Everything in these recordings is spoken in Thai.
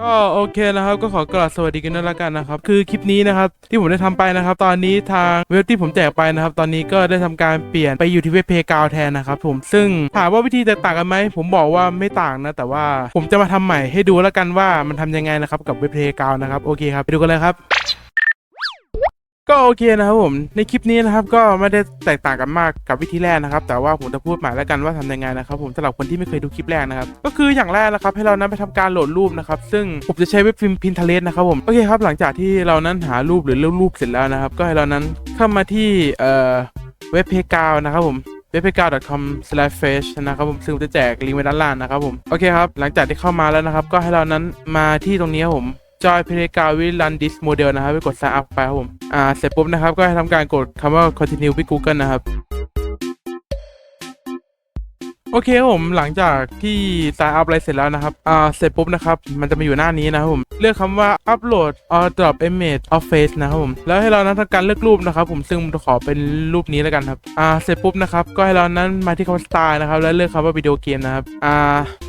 ก็โอเคนะครับก็ขอกราบสวัสดีกันด้วยละกันนะครับคือคลิปนี้นะครับที่ผมได้ทำไปนะครับ ตอนนี้ทางเว็บที่ผมแจกไปนะครับ ตอนนี้ก็ได้ทำการเปลี่ยนไปอยู่ที่เว็บเพย์กาวแทนนะครับผมซึ่งถามว่าวิธีแตกต่างกันไหมผมบอกว่าไม่ต่างนะ แต่ว่าผมจะมาทำใหม่ให้ดูแล้วกันว่ามันทำยังไงนะครับกับเว็บเพย์กาวนะครับโอเคครับไปดูกันเลยครับ ก็โอเคนะครับผมในคลิปนี้นะครับก็ไม่ได้แตกต่างกันมากกับวิธีแรกนะครับ แต่ว่าผมจะพูดใหม่แล้วกันว่าทำยังไงนะครับผมสำหรับคนที่ไม่เคยดูคลิปแรกนะครับก็คืออย่างแรกนะครับให้เรานั้นไปทำการโหลดรูปนะครับซึ่งผมจะใช้เว็บฟิล์มพินเทเลสนะครับผมโอเคครับหลังจากที่เรานั้นหารูปหรือเลือกรูปเสร็จแล้วนะครับ ก็ให้เรานั้นเข้ามาที่เอ่อเว็บเพกาวนะครับผม w e b p a y c o m f r e s h นะครับผมซึ่งผมจะแจกลิงก์ไว้ด้านล่างนะครับผมโอเคครับหลังจากที่เข้ามาแล้วนะครับ ก็ให้เรานั้นมาที่ตรงนี้ครับผม Joy p l a y g r o u n d will run this model นะครับไปกด sign up ไปครับผม อ่า เสร็จปุ๊บนะครับ ก็ให้ทำการกดคำว่า continue ที่ Google นะครับ โอเคครับผมหลังจากที่ sign up อะไรเสร็จแล้วนะครับอ่าเสร็จปุ๊บนะครับมันจะมาอยู่หน้านี้นะครับผมเลือกคำว่า upload or drop image of face นะครับผมแล้วให้เรานั้นทำการเลือกรูปนะครับผมซึ่งผมจะขอเป็นรูปนี้แล้วกันครับอ่าเสร็จปุ๊บนะครับก็ให้เรานั้นมาที่คำว่า style นะครับแล้วเลือกคำว่าวิดีโอเกมนะครับอ่า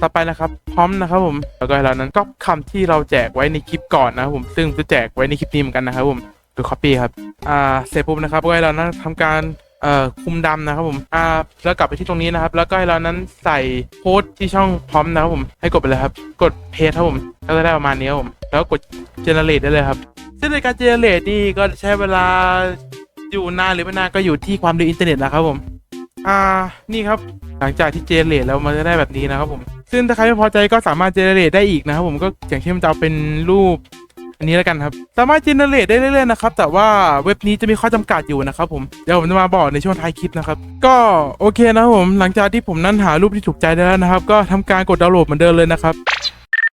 ต่อไปนะครับพร้อมนะครับผมแล้วก็ให้เรานั้นก็คำที่เราแจกไว้ในคลิปก่อนนะครับผมซึ่งจะแจกไว้ในคลิปนี้เหมือนกันนะครับผมดู copy ครับอ่าเสร็จปุ๊บนะครับก็ให้เรานั้นทำการ เอ่อคุมดำนะครับผมอ่าแล้วกลับไปที่ตรงนี้นะครับ แล้วก็ให้เรานั้นใส่โค้ดที่ช่องพร้อมนะครับผมให้กดไปเลยครับ กดเพจครับผมก็จะได้ประมาณนี้ครับผมแล้วกด generate ได้เลยครับ ซึ่งในการ generate นี่ก็ใช้เวลาอยู่นานหรือไม่นานก็อยู่ที่ความเร็วอินเทอร์เน็ตนะครับผมอ่านี่ครับหลังจากที่ generate แล้วมันจะได้แบบนี้นะครับผม ซึ่งถ้าใครไม่พอใจก็สามารถ generate ได้อีกนะครับผมก็อย่างเช่นจะเอาเป็นรูป อันนี้แล้วกันครับ สามารถเจเนเรตได้เรื่อยๆนะครับ แต่ว่าเว็บนี้จะมีข้อจำกัดอยู่นะครับผมเดี๋ยวผมจะมาบอกในช่วงท้ายคลิปนะครับก็โอเคนะครับผมหลังจากที่ผมนั้นหารูปที่ถูกใจได้แล้วนะครับ ก็ทำการกดดาวน์โหลดเหมือนเดิมเลยนะครับ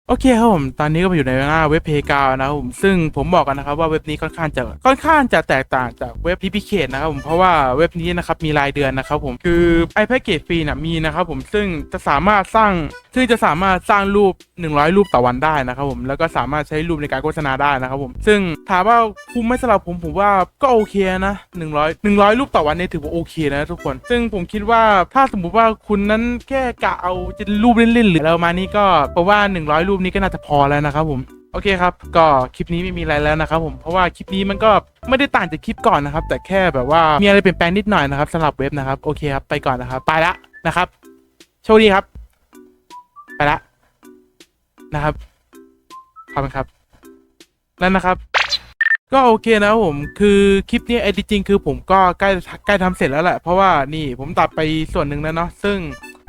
โอเคครับผม ตอนนี้ก็มาอยู่ในหน้าเว็บเพกาวนะครับผม ซึ่งผมบอกกันนะครับว่าเว็บนี้ค่อนข้างจะค่อนข้างจะแตกต่างจากเว็บพิพิเคทนะครับผม เพราะว่าเว็บนี้นะครับมีรายเดือนนะครับผม คือไอแพ c เกจฟรีน่ะมีนะครับผม ซึ่งจะสามารถสร้าง ซึ่งจะสามารถสร้างรูป 100 รูปต่อวันได้นะครับผม แล้วก็สามารถใช้รูปในการโฆษณาได้นะครับผม ซึ่งถามว่าคุ้มไหมสำหรับผมผมว่าก็โอเคนะ100 100 รูปต่อวันเนี่ยถือว่าโอเคนะทุกคน ซึ่งผมคิดว่าถ้าสมมุติว่าคุณนั้นแค่กะเอาจะรูปเล่นๆหรืออะไรมานี้ก็เพราะว่า 100รูปูปนี้ก็น่าจะพอแล้วนะครับผมโอเคครับ ก็คลิปนี้ไม่มีอะไรแล้วนะครับผม เพราะว่าคลิปนี้มันก็ไม่ได้ต่างจากคลิปก่อนนะครับ แต่แค่แบบว่ามีอะไรเปลี่ยนแปลงนิดหน่อยนะครับสำหรับเว็บนะครับ โอเคครับ ไปก่อนนะครับ ไปละนะครับ โชคดีครับ ไปละนะครับขอบคุณครับนั่นนะครับ ก็โอเคนะผม คือคลิปนี้ไอ้จริงคือผมก็ใกล้ใกล้ทำเสร็จแล้วแหละ เพราะว่านี่ผมตัดไปส่วนหนึ่งแล้วเนาะ ซึ่ง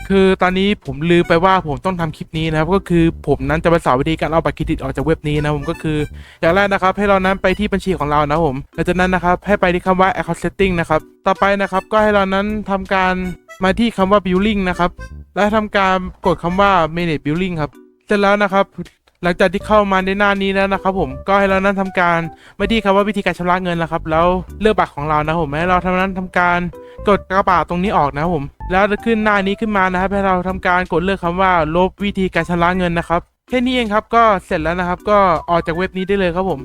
คือตอนนี้ผมลืมไปว่าผมต้องทำคลิปนี้นะครับก็คือผมนั้นจะไปสอนวิธีการเอาบัตรเครดิตออกจากเว็บนี้นะผมก็คืออย่างแรกนะครับ ให้เรานั้นไปที่บัญชีของเรานะผมหลังจากนั้นนะครับให้ไปที่คำว่า account setting นะครับต่อไปนะครับก็ให้เรานั้นทำการมาที่คำว่า billing นะครับและทำการกดคำว่า manage billing ครับเสร็จแล้วนะครับหลังจากที่เข้ามาในหน้านี้แล้วนะครับผมก็ให้เรานั้นทำการมาที่คำว่าวิธีการชำระเงินนะครับแล้วเลือกบัตรของเรานะผมให้เราทำนั้นทำการกดกระเป๋าตรงนี้ออกนะผม แล้วจะขึ้นหน้านี้ขึ้นมานะครับ ให้เราทำการกดเลือกคำว่าลบวิธีการชำระเงินนะครับแค่นี้เองครับก็เสร็จแล้วนะครับ ก็ออกจากเว็บนี้ได้เลยครับผม